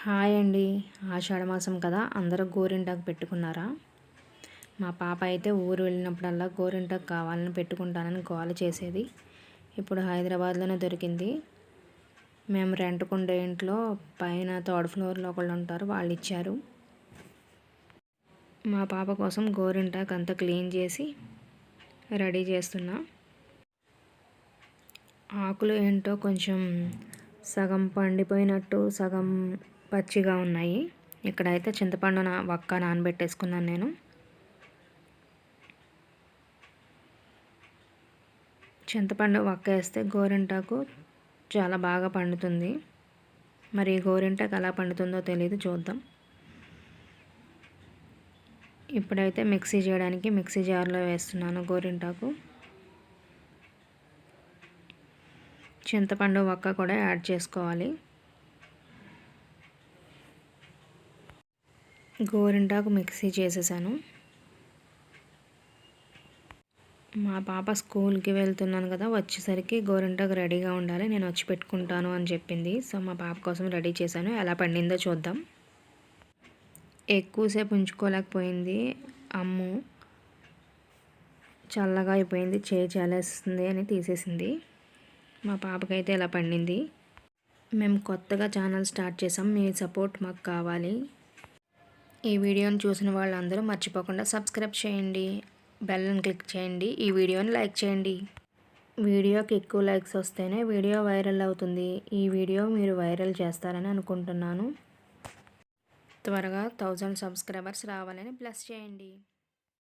Hi అండి. ఆషాఢమాసం కదా అందరూ గోరింటాకు పెట్టుకున్నారా? మా పాప అయితే ఊరు వెళ్ళినప్పుడల్లా గోరింటాకు కావాలని పెట్టుకుంటానని గోల చేసేది. ఇప్పుడు హైదరాబాద్లోనే దొరికింది. మేము రెంట్కుండే ఇంట్లో పైన థర్డ్ ఫ్లోర్లో ఒకళ్ళు ఉంటారు వాళ్ళు ఇచ్చారు. మా పాప కోసం గోరింటాకు అంతా క్లీన్ చేసి రెడీ చేస్తున్నా. ఆకులు ఏంటో కొంచెం సగం పండిపోయినట్టు సగం పచ్చిగా ఉన్నాయి. ఇక్కడైతే చింతపండు నా వక్క నానబెట్టేసుకున్నాను నేను. చింతపండు వక్క వేస్తే గోరింటాకు చాలా బాగా పండుతుంది. మరి గోరింటాకు ఎలా పండుతుందో తెలియదు చూద్దాం. ఇప్పుడైతే మిక్సీ చేయడానికి మిక్సీ జార్లో వేస్తున్నాను గోరింటాకు. చింతపండు వక్క కూడా యాడ్ చేసుకోవాలి. గోరింటాకు మిక్సీ చేసేసాను. మా పాప స్కూల్కి వెళ్తున్నాను కదా వచ్చేసరికి గోరింటాకు రెడీగా ఉండాలి నేను వచ్చి పెట్టుకుంటాను అని చెప్పింది. సో మా పాప కోసం రెడీ చేశాను. ఎలా పండిందో చూద్దాం. ఎక్కువసేపు ఉంచుకోలేకపోయింది అమ్ము. చల్లగా అయిపోయింది చేయి చాలేస్తుంది అని తీసేసింది. మా పాపకైతే ఇలా పండింది? మేము కొత్తగా ఛానల్ స్టార్ట్ చేసాం మీ సపోర్ట్ మాకు కావాలి. ఈ వీడియోని చూసిన వాళ్ళందరూ మర్చిపోకుండా సబ్స్క్రైబ్ చేయండి బెల్లను క్లిక్ చేయండి ఈ వీడియోని లైక్ చేయండి. వీడియోకి ఎక్కువ లైక్స్ వస్తేనే వీడియో వైరల్ అవుతుంది. ఈ వీడియో మీరు వైరల్ చేస్తారని అనుకుంటున్నాను. త్వరగా థౌజండ్ సబ్స్క్రైబర్స్ రావాలని ప్లస్ చేయండి.